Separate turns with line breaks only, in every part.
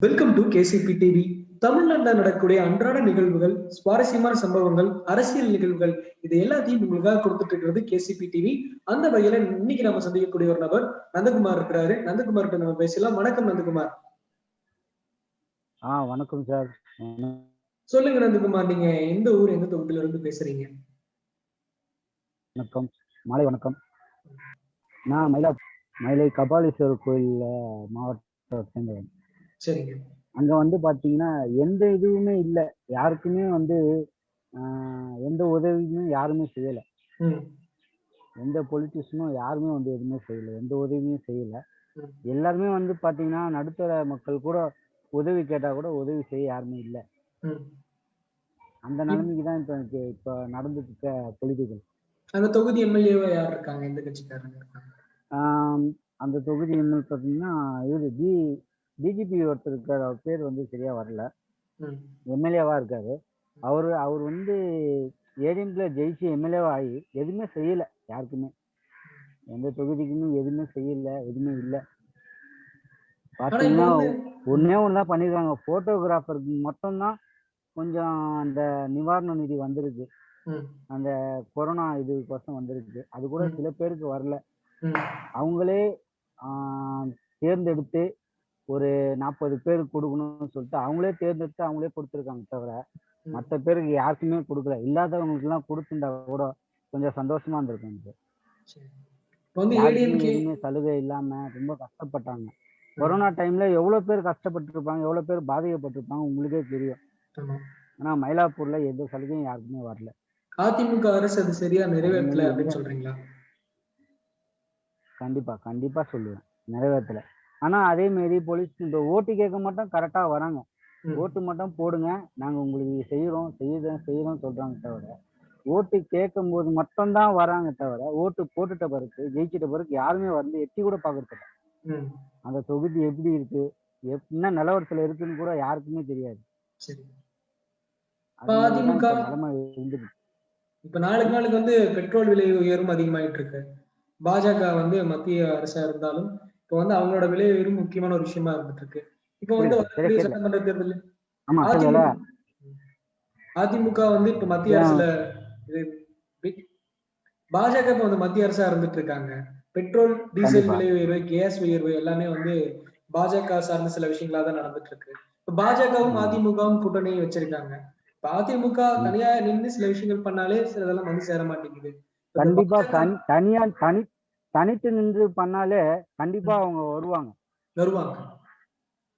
Welcome to KCP TV தமிழ்நாட்டில் நடக்கக்கூடிய அன்றாட நிகழ்வுகள் சுவாரஸ்யமான சம்பவங்கள் அரசியல் நிகழ்வுகள் இது எல்லாத்தையும் உங்களுக்காக கொடுத்துட்டு இருக்கிறது கேசிபி டிவி அந்த வகையில இன்னைக்கு நம்ம சந்திக்கக்கூடிய ஒரு நபர் நந்தகுமார் இருக்கிறாரு. நந்தகுமார் கிட்ட நம்ம பேசலாம். வணக்கம் நந்தகுமார்.
ஆ வணக்கம் சார்.
சொல்லுங்க நந்தகுமார் நீங்க எந்த ஊர் எந்த தொகுதியில இருந்து பேசுறீங்க?
வணக்கம். மாலை வணக்கம். நான் மயிலா மயிலை கபாலீஸ்வரர் கோயில் மாவட்டத்தை சேர்ந்தவன்.
சரிங்க.
அங்க வந்து பாத்தீங்கன்னா எந்த இதுவுமே இல்லை. யாருக்குமே வந்து ஆஹ், எந்த உதவியுமே யாருமே செய்யல.
ம்.
எந்த பொலிட்டிஷியனும் யாருமே வந்து எதுவுமே செய்யல. எந்த உதவியும் செய்யல.
ம்.
எல்லாருமே வந்து பாத்தீங்கன்னா நடுத்தர மக்கள் கூட உதவி கேட்டா கூட உதவி செய்ய யாருமே இல்லை.
ம்.
அந்த நிலைமைக்கு தான் இப்போ எனக்கு இப்போ நடந்துட்டு இருக்க பொலிட்டிக்கல்
அந்த தொகுதி எம்எல்ஏவா யார் இருக்காங்க? எந்த கட்சிக்காரங்க இருக்காங்க?
அந்த தொகுதி என்ன பார்த்தீங்கன்னா இவர் டி டிஜிபி ஒருத்தர் இருக்கார். அவர் பேர் வந்து சரியா வரல. எம்எல்ஏவா இருக்காரு. அவரு அவர் வந்து ஏடிஎம்ல ஜெயிச்சு எம்எல்ஏவா ஆகி எதுவுமே செய்யல யாருக்குமே. எந்த தொகுதிக்குமே எதுவுமே செய்யல எதுவுமே இல்லை. பார்த்தீங்கன்னா ஒன்னே ஒன்று தான் பண்ணியிருக்காங்க ஃபோட்டோகிராஃபருக்கு மட்டும்தான் கொஞ்சம் அந்த நிவாரண நிதி வந்திருக்கு. அந்த கொரோனா இதுக்கோசம் வந்திருக்கு அது கூட. சில பேருக்கு வரல. அவங்களே ஆஹ், தேர்ந்தெடுத்து ஒரு நாற்பது பேருக்கு கொடுக்கணும்னு சொல்லிட்டு அவங்களே தேர்ந்தெடுத்து அவங்களே கொடுத்துருக்காங்க தவிர. மற்ற பேருக்கு யாருக்குமே கொடுக்கல. இல்லாதவங்களுக்கு எல்லாம் கொடுத்துருந்தா கூட கொஞ்சம் சந்தோஷமா இருந்திருக்கும் எதுவுமே சலுகை இல்லாம ரொம்ப கஷ்டப்பட்டாங்க. கொரோனா டைம்ல எவ்வளவு பேர் கஷ்டப்பட்டிருப்பாங்க எவ்வளவு பேர் பாதிக்கப்பட்டிருப்பாங்க உங்களுக்கே தெரியும். ஆனா மயிலாப்பூர்ல எந்த சலுகையும் யாருக்குமே வரல.
அதிமுக அரசு அது சரியா நிறைவேற்றல அப்படின்னு சொல்றீங்களா?
கண்டிப்பா கண்டிப்பா சொல்லுவேன். நிறைவேற்றல ஆனா அதே மாரி போலீஸ் இந்த ஓட்டு கேட்க மட்டும் கரெக்டா வராங்க. ஓட்டு மட்டும் போடுங்க நாங்க உங்களுக்கு செய்யறோம் செய்யறோம் செய்யறோம் சொல்றாங்க தவிர ஓட்டு கேட்கும் போது மட்டும்தான் வராங்க தவிர ஓட்டு போட்டுட்ட பிறகு ஜெயிச்சிட்ட பிறகு யாருமே வந்து எட்டி கூட பாக்குறது அந்த தொகுதி எப்படி இருக்கு? என்ன நிலவரத்துல இருக்குன்னு கூட யாருக்குமே தெரியாது.
அதிமுக
இப்ப
நாளுக்கு நாளுக்கு வந்து பெட்ரோல் விலை உயர்வும் அதிகமாயிட்டு இருக்கு பாஜக வந்து மத்திய அரசா இருந்தாலும் இப்ப வந்து அவங்களோட விலை உயர்வு முக்கியமான ஒரு விஷயமா இருந்துட்டு இருக்கு இப்ப வந்து. சட்டமன்ற தேர்தல் அதிமுக வந்து இப்ப மத்திய அரசுல இது பாஜக இப்ப வந்து மத்திய அரசா இருந்துட்டு இருக்காங்க பெட்ரோல் டீசல். விலை உயர்வு கேஸ் உயர்வு எல்லாமே வந்து பாஜக சார்ந்த சில விஷயங்களா தான் நடந்துட்டு இருக்கு இப்ப பாஜகவும். அதிமுகவும் கூட்டணி வச்சிருக்காங்க. இப்ப அதிமுக. தனியா நின்னு சில விஷயங்கள் பண்ணாலே சிலதெல்லாம் வந்து சேர மாட்டேங்குது.
கண்டிப்பா தனியா தனி தனித்து நின்று பண்ணாலே கண்டிப்பா அவங்க வருவாங்க.
வருவாங்க.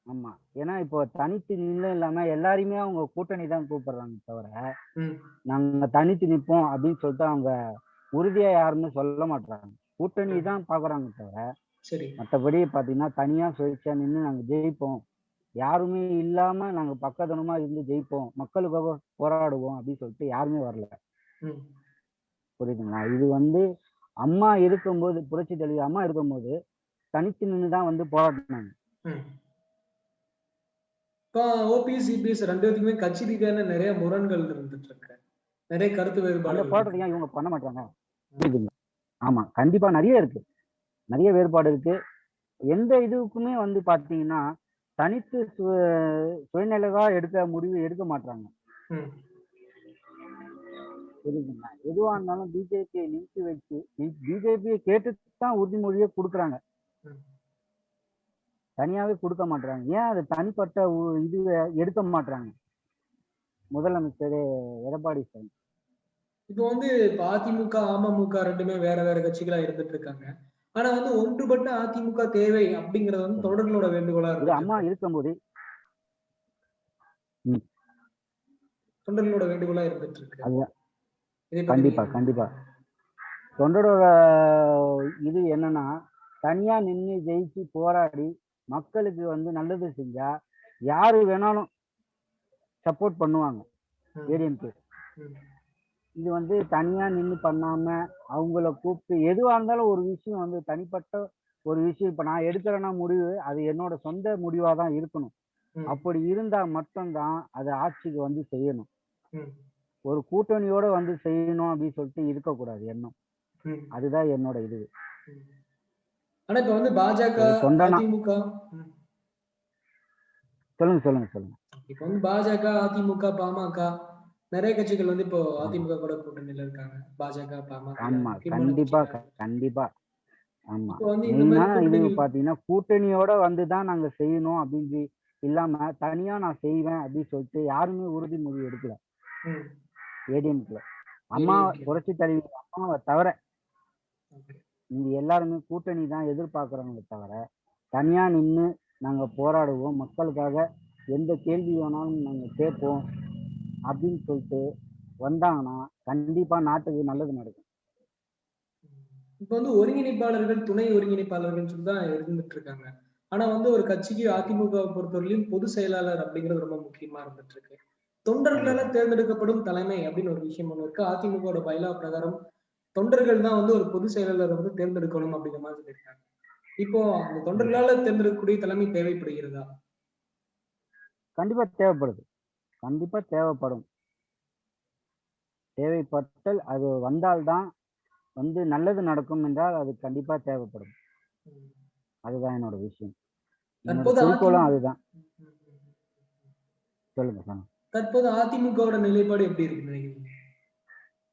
ஆமா. ஏன்னா இப்போ தனித்து நின்று இல்லாம எல்லாரையுமே அவங்க கூட்டணி தான் கூப்பிடுறாங்க தவிர நாங்க தனித்து நிப்போம் அப்படின்னு சொல்லிட்டு அவங்க உறுதியா யாருமே சொல்ல மாட்டாங்க கூட்டணி. தான் பாக்குறாங்க தவிர மற்றபடி பாத்தீங்கன்னா தனியா சுயேட்சையா நின்று நாங்க ஜெயிப்போம். யாருமே இல்லாம நாங்க பக்கத்தனமா இருந்து ஜெயிப்போம். மக்களுக்காக போராடுவோம் அப்படின்னு சொல்லிட்டு யாருமே வரல. புரியுதுங்களா இது வந்து அம்மா இருக்கும்போது புரட்சி தலைவி அம்மா இருக்கும்போது தனித்து நின்று தான் வந்து போராடினாங்க.
இப்போ ஓபிஎஸ் சிபிஎஸ் ரெண்டு பேத்துக்குமே கட்சி ரீதியான நிறைய முரண்கள் இருந்துட்டு இருக்கு நிறைய கருத்து
அந்த
வேறுபாடுகள்
போராட்டத்தை
இருக்கு.
ஏன் இவங்க பண்ண மாட்டாங்க? புரியுதுங்களா ஆமா கண்டிப்பா நிறைய இருக்கு. நிறைய வேறுபாடு இருக்கு. எந்த இதுக்குமே வந்து பாத்தீங்கன்னா தனித்து சு- சுயநிலைவா எடுக்க முடிவு எடுக்க மாட்டாங்க எதுவா இருந்தாலும் பிஜேபியை நிறுத்தி வச்சு பிஜேபியை கேட்டுட்டு தான் உறுதிமொழியே கொடுக்குறாங்க. தனியாவே கொடுக்க மாட்டாங்க ஏன் அது தனிப்பட்ட இது எடுக்க மாட்டாங்க முதலமைச்சர் எடப்பாடி சார்.
இப்போ வந்து அதிமுக அமமுக ரெண்டுமே வேற வேற கட்சிகளா இருந்துட்டு இருக்காங்க. ஆனா வந்து ஒன்றுபட்ட அதிமுக தேவை அப்படிங்கறது வந்து தொடர்களோட வேண்டுகோளா இருந்துட்டு
அம்மா
இருக்கு.
இருக்கும்போது
தொண்டர்களோட வேண்டுகோளா இருந்துட்டு இருக்கு
கண்டிப்பா கண்டிப்பா. தொண்டரோட இது என்னன்னா தனியா நின்று ஜெயிச்சு போராடி மக்களுக்கு வந்து நல்லது செஞ்சா யாரு வேணாலும் சப்போர்ட் பண்ணுவாங்க ஏடிஎம்கே. இது வந்து தனியா நின்று பண்ணாம அவங்கள கூப்பிட்டு எதுவா இருந்தாலும் ஒரு விஷயம் வந்து தனிப்பட்ட ஒரு விஷயம். இப்ப நான் எடுக்கிறேன்னா முடிவு அது என்னோட சொந்த முடிவா தான் இருக்கணும் அப்படி இருந்தா மட்டும்தான் அது ஆட்சிக்கு வந்து செய்யணும். ஒரு கூட்டணியோட வந்து செய்யணும் அப்படின்னு சொல்லிட்டு இருக்கக்கூடாது எண்ணம். அதுதான் என்னோட இது.
ஆனா இப்ப வந்து பாஜக அதிமுக.
சொல்லுங்க சொல்லுங்க சொல்லுங்க.
இப்ப வந்து பாஜக அதிமுக பாமக நிறைய கட்சிகள் வந்து இப்போ அதிமுக கூட கூட்டணியில இருக்காங்க. பாஜக பாமக
ஆமா. கண்டிப்பா கண்டிப்பா. ஆமா.
கூட்டணிகள்
பாத்தீங்கன்னா கூட்டணியோட வந்துதான் நாங்க செய்யணும் அப்படின்னு இல்லாம தனியா நான் செய்வேன் அப்படின்னு சொல்லிட்டு யாருமே உறுதிமொழி எடுக்கல. ஏடிஎம்குல அம்மா. புரட்சி தலைவி அம்மாவை தவிர. இங்க எல்லாருமே கூட்டணி தான் எதிர்பார்க்கறவங்களே தவிர தனியா நின்று நாங்க போராடுவோம். மக்களுக்காக எந்த கேள்வி வேணாலும் நாங்க கேட்போம். அப்படின்னு சொல்லிட்டு வந்தாங்கன்னா கண்டிப்பா நாட்டுக்கு நல்லது நடக்கும்.
இப்ப வந்து ஒருங்கிணைப்பாளர்கள் துணை ஒருங்கிணைப்பாளர்கள் சொல்லி தான் இருந்துட்டு இருக்காங்க ஆனா வந்து ஒரு கட்சிக்கு அதிமுக பொறுத்தவரையிலும் பொது செயலாளர் அப்படிங்கிறது ரொம்ப முக்கியமா இருந்துட்டு இருக்கு தொண்டர்களால தேர்ந்தெடுக்கப்படும் தலைமை அப்படின்னு ஒரு விஷயம் ஒண்ணு இருக்கு. அதிமுக பைலா பிரகாரம் தொண்டர்கள் தான் வந்து ஒரு பொது செயலாளரை வந்து தேர்ந்தெடுக்கணும் அப்படிங்கிற மாதிரி சொல்லியிருக்காங்க. இப்போ அந்த தொண்டர்களால தேர்ந்தெடுக்கக்கூடிய தலைமை தேவைப்படுகிறதா?
கண்டிப்பா தேவைப்படுது. கண்டிப்பா தேவைப்படும். தேவைப்பட்டால் அது வந்தால்தான் வந்து நல்லது நடக்கும் என்றால் அது கண்டிப்பா தேவைப்படும். அதுதான் என்னோட விஷயம். குறிக்கோளும் அதுதான். சொல்லுங்க
தற்போது அதிமுகவோட நிலைப்பாடு எப்படி இருக்கு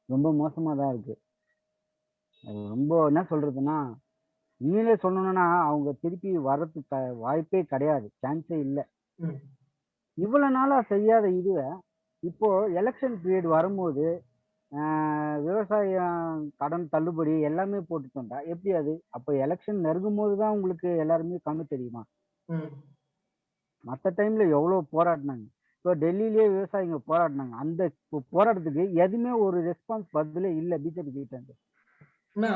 ரொம்ப மோசமா தான் இருக்கு. அது ரொம்ப என்ன சொல்றதுன்னா உண்மையிலே சொல்லணும்னா அவங்க திருப்பி வர்றதுக்கு வாய்ப்பே கிடையாது. சான்ஸே இல்லை.
ம்.
இவ்வளவு நாளா செய்யாத இதுவை இப்போ எலெக்ஷன் பீரியட் வரும்போது விவசாயம் கடன் தள்ளுபடி எல்லாமே போட்டுட்டோம்டா. எப்படி அது? அப்போ எலெக்ஷன் நெருங்கும் போது தான் உங்களுக்கு எல்லாருமே கண்ணு தெரியுமா. மற்ற டைம்ல எவ்வளவு போராடினாங்க? இப்போ டெல்லியிலேயே விவசாயிங்க போராடினாங்க. அந்த போராட்டத்துக்கு எதுவுமே ஒரு ரெஸ்பான்ஸ் பதிலே இல்லை பிஜேபி கிட்ட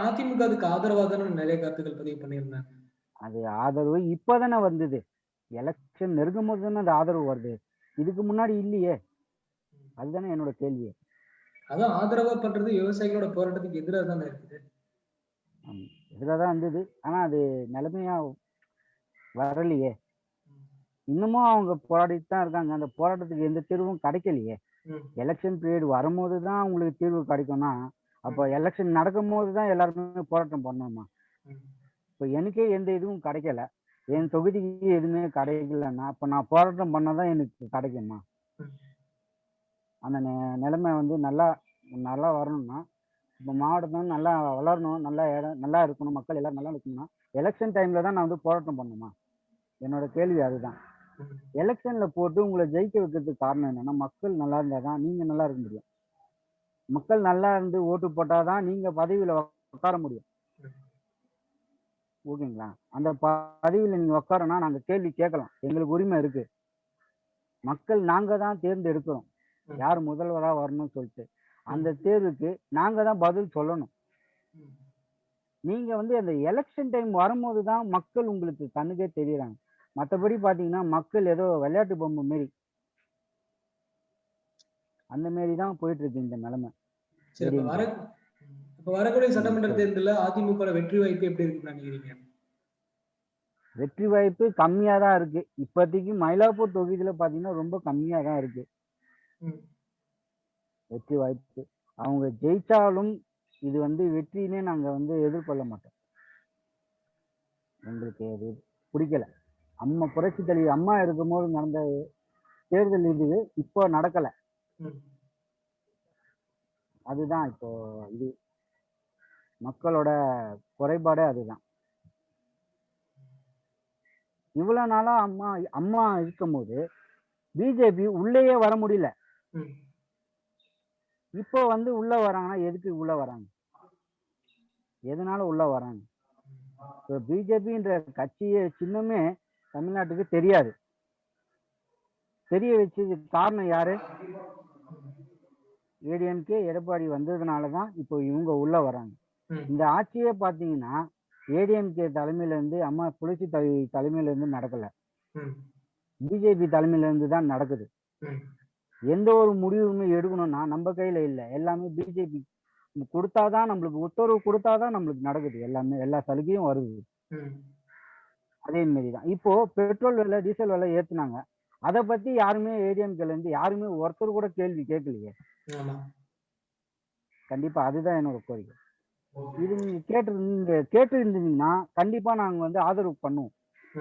அதிமுக அதுக்கு ஆதரவா தானே நிறைய கருத்துக்கள் பதிவு பண்ணியிருந்தாங்க?
அது ஆதரவு இப்போதானே வந்தது. எலெக்ஷன் நெருங்கும் போது தானே அது ஆதரவு வருது? இதுக்கு முன்னாடி இல்லையே. அதுதானே என்னோட கேள்வி.
அதான் ஆதரவா பண்றது விவசாயிகளோட போராட்டத்துக்கு எதிராக தானே இருக்குது.
இதில் தான் இருந்தது. ஆனா அது நிலைமையா வரலையே. இன்னமும் அவங்க போராடிட்டு தான் இருக்காங்க. அந்த போராட்டத்துக்கு எந்த தீர்வும் கிடைக்கலையே. எலெக்ஷன் பீரியட் வரும்போது தான் உங்களுக்கு தீர்வு கிடைக்கும்னா அப்போ எலெக்ஷன் நடக்கும் போது தான் எல்லாருமே போராட்டம் பண்ணணுமா. இப்போ எனக்கே எந்த இதுவும் கிடைக்கல. என் தொகுதிக்கு எதுவுமே கிடைக்கலன்னா அப்போ நான் போராட்டம் பண்ணாதான் எனக்கு கிடைக்குமா அந்த நெ- நிலைமை வந்து நல்லா நல்லா வரணும்னா இப்போ மாவட்டம் நல்லா வளரணும் நல்லா இடம் நல்லா இருக்கணும் மக்கள் எல்லாம் நல்லா இருக்கணும்னா எலெக்ஷன் டைம்ல தான் நான் வந்து போராட்டம் பண்ணணுமா என்னோட கேள்வி அதுதான்.
எலெக்ஷனில்
எலெக்ஷன்ல போட்டு உங்களை ஜெயிக்க வைக்கிறதுக்கு காரணம் என்னன்னா மக்கள் நல்லா இருந்தா தான் நீங்க நல்லா இருக்க முடியும். மக்கள் நல்லா இருந்து ஓட்டு போட்டாதான் நீங்க பதவியில உட்கார முடியும். ஓகேங்களா? அந்த பதவியில நீங்க உட்காரனா நாங்க கேள்வி கேட்கலாம். எங்களுக்கு உரிமை இருக்கு. மக்கள் நாங்க தான் தேர்ந்தெடுக்கிறோம். யார் முதல்வரா வரணும்னு சொல்லிட்டு. அந்த தேர்வுக்கு நாங்க தான் பதில் சொல்லணும்.
ம்.
நீங்க வந்து அந்த எலெக்ஷன் டைம் வரும்போது தான் மக்கள் உங்களுக்கு கண்ணுக்கே தெரியறாங்க. மற்றபடி பாத்தீங்கன்னா மக்கள் ஏதோ விளையாட்டு பொம்மை மாரி. அந்த மாரி தான் போயிட்டு இருக்கு இந்த நிலைமை.
சரி இப்ப வர இப்ப வரக்கூடிய சட்டமன்ற தேர்தல்ல அதிமுக வெற்றி வாய்ப்பு எப்படி இருக்குன்னு நினைக்கிறீங்க?
வெற்றி வாய்ப்பு கம்மியா தான் இருக்கு. இப்போதைக்கு மயிலாப்பூர் தொகுதியில பாத்தீங்கன்னா ரொம்ப கம்மியா தான் இருக்கு. வெற்றி வாய்ப்பு. அவங்க ஜெயிச்சாலும் இது வந்து வெற்றினே நாங்க வந்து எதிர்கொள்ள மாட்டோம். எங்களுக்கு அது பிடிக்கல. அம்மா புரட்சி தலைவி அம்மா இருக்கும்போது நடந்த தேர்தல் இது இப்போ நடக்கல. அதுதான் இப்போ இது. மக்களோட குறைபாடே அதுதான். இவ்வளவு நாளா அம்மா அம்மா இருக்கும்போது பிஜேபி உள்ளேயே வர முடியல. இப்போ வந்து உள்ள வராங்கன்னா எதுக்கு உள்ள வராங்க? எதனால உள்ள வராங்க? இப்போ பிஜேபின்ற கட்சியே சின்னமே தமிழ்நாட்டுக்கு தெரியாது. தெரிய வச்சதுக்கு காரணம் யாரு? ஏடிஎம்கே எடப்பாடி வந்ததுனால தான் இப்போ இவங்க உள்ள வராங்க. இந்த ஆட்சியே பார்த்தீங்கன்னா ஏடிஎம்கே தலைமையில இருந்து அம்மா தலைவி தலைமையில இருந்து நடக்கல. பிஜேபி தலைமையில இருந்து தான் நடக்குது. எந்த ஒரு முடிவுமே எடுக்கணும்னா நம்ம கையில இல்ல. எல்லாமே பிஜேபி. கொடுத்தாதான் நம்மளுக்கு உத்தரவு கொடுத்தாதான் நம்மளுக்கு நடக்குது. எல்லாமே எல்லா சலுகையும் வருது. அதே மாதிரி தான். இப்போ பெட்ரோல் விலை டீசல் விலை ஏத்துனாங்க. அதை பத்தி யாருமே ஏடிஎம்கேல இருந்து யாருமே ஒருத்தர் கூட கேள்வி கேட்கலையே கண்டிப்பா அதுதான் என்னோட கோரிக்கை. இது நீங்க கேட்டு நீங்க கேட்டு இருந்தீங்கன்னா கண்டிப்பா நாங்க வந்து ஆதரவு பண்ணுவோம்.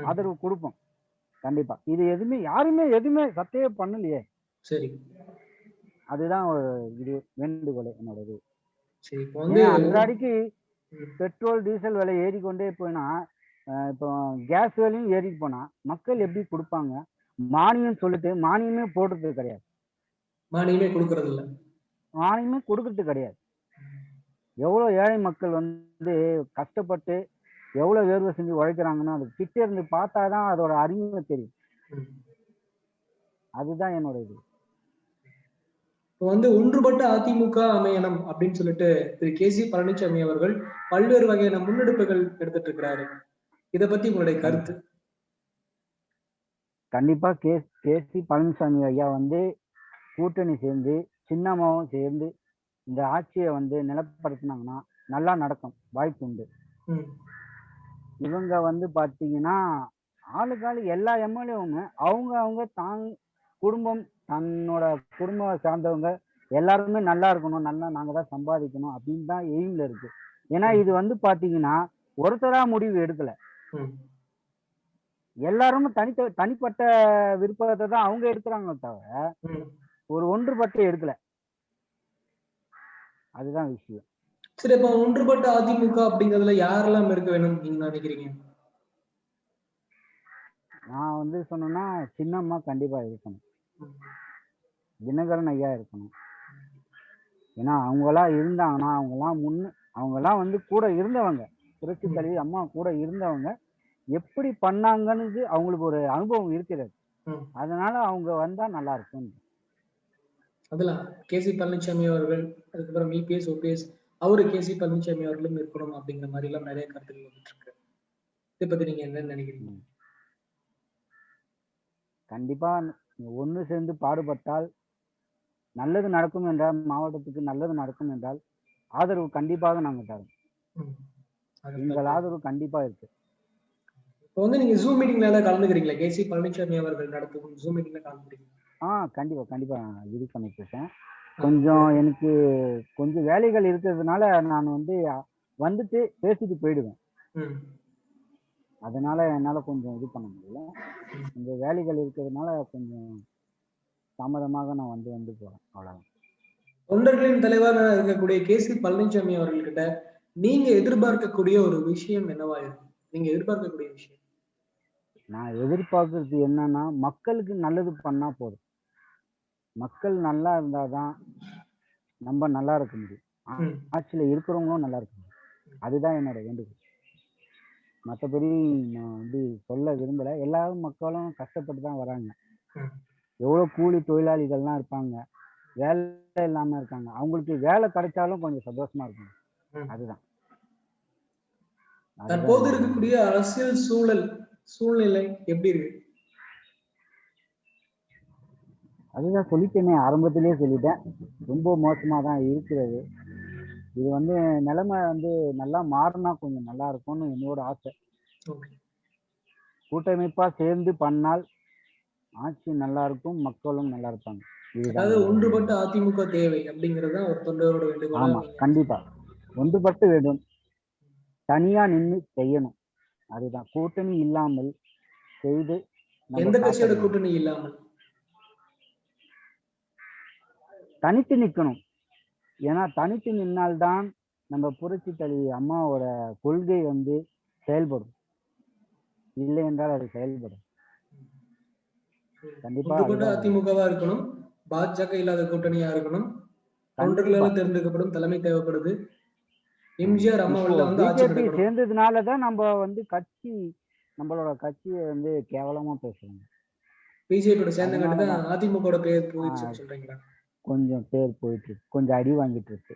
ஆதரவு கொடுப்போம். கண்டிப்பா. இது எதுவுமே யாருமே எதுவுமே சட்டையே பண்ணலையே.
சரி.
அதுதான் ஒரு இது வேண்டுகோள் என்னோட இது
சரி இப்போ வந்து
ஏன் அன்றாடிக்கு. பெட்ரோல் டீசல் விலை ஏறிக்கொண்டே போயினா இப்போ கேஸ் விலையும் ஏறிட்டு போனா மக்கள் எப்படி கொடுப்பாங்க? மானியம் சொல்லிட்டு மானியமே போடுறது கிடையாது.
மானியமே கொடுக்கறது இல்ல
மானியமே கொடுக்கறது கிடையாது. எவ்வளவு ஏழை மக்கள் வந்து கஷ்டப்பட்டு எவ்வளவு வேர்வை செஞ்சு உழைக்கிறாங்கன்னா அது கிட்ட இருந்து பார்த்தாதான் அதோட அறிமுக தெரியும். அதுதான் என்னோட இது.
இப்போ வந்து ஒன்றுபட்ட அதிமுக அமையணும் அப்படின்னு சொல்லிட்டு திரு. கே. சி. பழனிசாமி அவர்கள் பல்வேறு வகையான முன்னெடுப்புகள் எடுத்துட்டு இருக்கிறாரு இத பத்தி உங்களுடைய கருத்து?
கண்டிப்பா கே. கேசி பழனிசாமி ஐயா வந்து கூட்டணி சேர்ந்து சின்னம்மாவும் சேர்ந்து இந்த ஆட்சியை வந்து நிலப்படுத்தினாங்கன்னா நல்லா நடக்கும் வாய்ப்பு உண்டு. இவங்க வந்து பாத்தீங்கன்னா ஆளுக்காளு எல்லா எம்எல்ஏவுமே அவங்க அவங்க தான் குடும்பம் தன்னோட குடும்பம் சார்ந்தவங்க எல்லாருமே நல்லா இருக்கணும் நல்லா நாங்க தான் சம்பாதிக்கணும் அப்படின்னு தான் எய்ம்ல இருக்கு ஏன்னா இது வந்து பாத்தீங்கன்னா ஒருத்தரா முடிவு எடுக்கல. எல்லாருமே தனித்த தனிப்பட்ட விருப்பத்தை தான் அவங்க எடுக்கிறாங்க தவிர. ஒரு ஒன்றுபட்டு எடுக்கல அதுதான் விஷயம்.
சரி இப்ப ஒன்றுபட்ட அதிமுக அப்படிங்கறதுல யாரெல்லாம் இருக்க வேணும் நீங்க நினைக்கிறீங்க?
நான் வந்து சொன்னேன்னா சின்னம்மா கண்டிப்பா இருக்கணும். தினகரன் ஐயா இருக்கணும். ஏன்னா அவங்களாம் இருந்தாங்கன்னா அவங்கெல்லாம் முன்ன அவங்கெல்லாம் வந்து கூட இருந்தவங்க. புரட்சி. தலைவி அம்மா கூட இருந்தவங்க. எப்படி பண்ணாங்கன்னு அவங்களுக்கு ஒரு அனுபவம் இருக்கிறது. அதனால அவங்க வந்தா நல்லா இருக்கும்
அதெல்லாம் கே சி பழனிசாமி அவர்கள் அதுக்கப்புறம் இபிஎஸ் ஓபிஎஸ் அவரு கே சி பழனிசாமி அவர்களும் இருக்கணும் அப்படிங்கிற மாதிரி எல்லாம் நிறைய கருத்துக்கள் வந்துட்டு இருக்கு. இதை பத்தி நீங்க என்ன நினைக்கிறீங்க?
கண்டிப்பா ஒன்று சேர்ந்து பாடுபட்டால் நல்லது நடக்கும் என்றால் மாவட்டத்துக்கு நல்லது நடக்கும் என்றால் ஆதரவு கண்டிப்பாக நாங்க தரோம். உங்கள் ஆதரவு கண்டிப்பா இருக்கு.
இப்போ வந்து நீங்க ஜூம் மீட்டிங்ல கலந்துக்கிறீங்களா? கே சி பழனிசாமி அவர்கள் நடத்தும் ஜூம் மீட்டிங்ல கலந்துக்கிறீங்க
ஆ கண்டிப்பா கண்டிப்பா நான் இது பண்ணிட்டு இருக்கேன் கொஞ்சம் எனக்கு கொஞ்சம் வேலைகள் இருக்கிறதுனால நான் வந்து வந்துட்டு பேசிட்டு போயிடுவேன். அதனால என்னால கொஞ்சம் இது பண்ண முடியல. இந்த வேலைகள் இருக்கிறதுனால கொஞ்சம் தாமதமாக நான் வந்து வந்து போறேன். அவ்வளவுதான்.
தொண்டர்களின் தலைவராக இருக்கக்கூடிய கே சி பழனிசாமி அவர்கள்கிட்ட நீங்க எதிர்பார்க்கக்கூடிய ஒரு விஷயம் என்னவா இருக்கும் நீங்க எதிர்பார்க்கக்கூடிய விஷயம்?
நான் எதிர்பார்க்கறது என்னன்னா மக்களுக்கு நல்லது பண்ணா போதும். மக்கள் நல்லா இருந்தாதான் நம்ம நல்லா இருக்க முடியும். ஆட்சியில இருக்கிறவங்களும் நல்லா இருக்க முடியும். அதுதான் என்னோட வேண்டுகோள். மற்றபடி நான் வந்து சொல்ல விரும்பல. எல்லா மக்களும் கஷ்டப்பட்டு தான் வராங்க.
ம்.
எவ்வளவு கூலி தொழிலாளிகள்லாம் இருப்பாங்க. வேலை இல்லாம இருக்காங்க. அவங்களுக்கு வேலை கிடைச்சாலும் கொஞ்சம் சந்தோஷமா இருக்கும். அதுதான்.
தற்போது இருக்கக்கூடிய அரசியல் சூழல் சூழ்நிலை எப்படி இருக்கு?
அதுதான் சொல்லிட்டேனே ஆரம்பத்திலேயே சொல்லிட்டேன். ரொம்ப மோசமா தான் இருக்கிறது. இது வந்து நிலைமை வந்து நல்லா மாறினா கொஞ்சம் நல்லா இருக்கும்னு என்னோட ஆசை.
ஓகே.
கூட்டமைப்பா சேர்ந்து பண்ணால் ஆட்சி நல்லா இருக்கும் மக்களும் நல்லா இருப்பாங்க.
அதாவது ஒன்றுபட்ட அதிமுக தேவை அப்படிங்கிறது தான் ஒரு தொண்டரோட வேண்டுகோளா
ஆமா கண்டிப்பா. ஒன்றுபட்டு வேண்டும். தனியா நின்னு செய்யணும். அதுதான். கூட்டணி இல்லாமல் செய்து
எந்த கட்சியோட. கூட்டணி இல்லாமல்?
தனித்து நிக்கணும் ஏன்னா தனித்து நின்னால்தான் நம்ம புரட்சி தலைவி அம்மாவோட கொள்கை வந்து செயல்படும். இல்லை என்றால் அது செயல்படும். கண்டிப்பா
அதிமுகவா இருக்கணும். பாஜக இல்லாத கூட்டணியா இருக்கணும். தொண்டர்களால் தேர்ந்தெடுக்கப்படும் தலைமை தேவைப்படுது. எம்ஜிஆர் அம்மா
இப்போ
வழியில வந்து
பிஜேபி சேர்ந்ததுனாலதான் நம்ம வந்து கட்சி நம்மளோட கட்சியை வந்து கேவலமா பேசுறாங்க.
பிஜேபியோட சேர்ந்தங்காட்டி தான்
அதனாலதான்.
அதிமுக பேர் போயிடுச்சுன்னு சொல்றீங்களா?
கொஞ்சம் பேர் போயிட்டு இருக்கு. கொஞ்சம் அடி வாங்கிட்டு இருக்கு.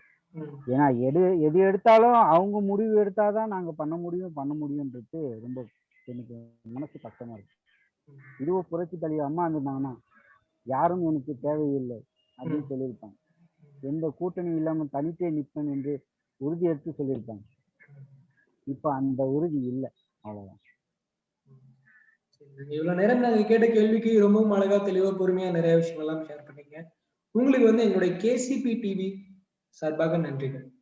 ஏன்னா எது எது எடுத்தாலும் அவங்க முடிவு எடுத்தாதான் நாங்க பண்ண முடியும் பண்ண முடியும்ன்றது ரொம்ப எனக்கு மனசு கஷ்டமா இருக்கு. இதுவும் புரட்சி தலைவர் அம்மா இருந்தாங்கன்னா யாரும் எனக்கு தேவையில்லை அப்படின்னு. சொல்லியிருப்பாங்க. எந்த கூட்டணி இல்லாம தனித்தே நிற்பேன் என்று உறுதி எடுத்து சொல்லியிருப்பாங்க. இப்ப அந்த உறுதி இல்லை அவ்வளவுதான்.
இவ்வளவு நேரம் நாங்க கேட்ட கேள்விக்கு ரொம்பவும் அழகா தெளிவா பொறுமையா நிறைய விஷயங்கள் எல்லாம் ஷேர் உங்களுக்கு வந்து எங்களுடைய கேசிபி டிவி சார்பாக நன்றிகள்.